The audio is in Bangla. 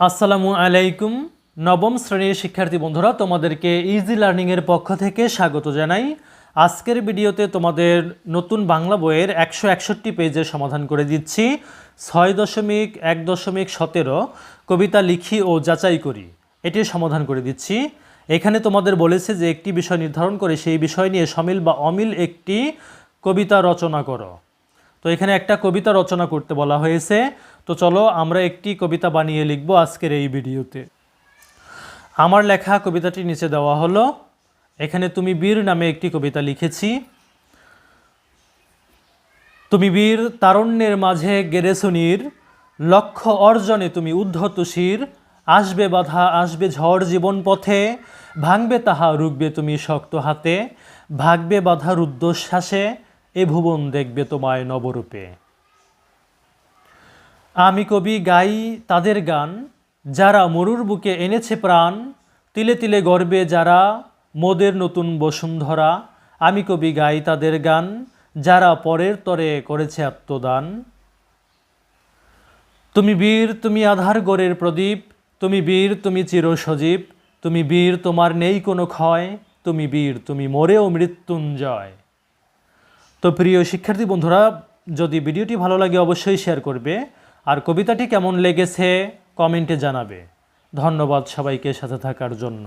আসসালামু আলাইকুম। নবম শ্রেণির শিক্ষার্থী বন্ধুরা, তোমাদেরকে ইজি লার্নিংয়ের পক্ষ থেকে স্বাগত জানাই। আজকের ভিডিওতে তোমাদের নতুন বাংলা বইয়ের একশো একষট্টি পেজের সমাধান করে দিচ্ছি। ছয় দশমিক এক দশমিক সতেরো, কবিতা লিখি ও যাচাই করি। এটির সমাধান করে দিচ্ছি। এখানে তোমাদের বলেছে যে একটি বিষয় নির্ধারণ করে সেই বিষয় নিয়ে সমিল বা অমিল একটি কবিতা রচনা করো। তো এখানে একটা কবিতা রচনা করতে বলা হয়েছে। তো চলো আমরা একটি কবিতা বানিয়ে লিখব আজকের এই ভিডিওতে। আমার লেখা কবিতাটি নিচে দেওয়া হলো, এখানে তুমি বীর নামে একটি কবিতা লিখেছি। তুমি বীর তারণ্যের মাঝে গেরেছনির লক্ষ্য অর্জনে তুমি উদ্ধত শির, আসবে বাধা, আসবে ঝড় জীবন পথে, ভাঙবে তাহা, রুখবে তুমি শক্ত হাতে, ভাগবে বাধা রুদ্ধশ্বাসে এ ভুবন দেখবে তোমায় নবরূপে। আমি কবি, গাই তাদের গান, যারা মরুর বুকে এনেছে প্রাণ, তিলে তিলে গর্বে যারা মোদের নতুন বসুন্ধরা, আমি কবি, গাই তাদের গান, যারা পরের তরে করেছে আত্মদান। তুমি বীর, তুমি আধার গড়ের প্রদীপ, তুমি বীর, তুমি চির সজীব তুমি বীর তোমার নেই কোনো ক্ষয়, তুমি বীর, তুমি মরেও মৃত্যুঞ্জয়। তো প্রিয় শিক্ষার্থী বন্ধুরা, যদি ভিডিওটি ভালো লাগে অবশ্যই শেয়ার করবে। আর কবিতাটি কেমন লেগেছে কমেন্টে জানাবে। ধন্যবাদ সবাইকে সাথে থাকার জন্য।